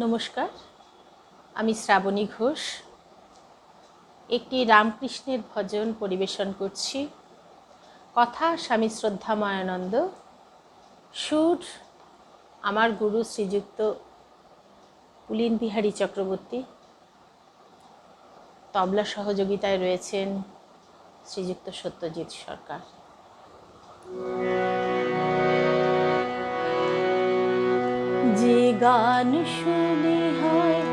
নমস্কার, আমি শ্রাবণী ঘোষ। একটি রামকৃষ্ণের ভজন পরিবেশন করছি। কথা স্বামী শ্রদ্ধাময়ানন্দ। সুর আমার গুরু শ্রীযুক্ত পুলিন বিহারী চক্রবর্তী। তবলা সহযোগিতায় রয়েছেন শ্রীযুক্ত সত্যজিৎ সরকার। যে গান শুনে হয়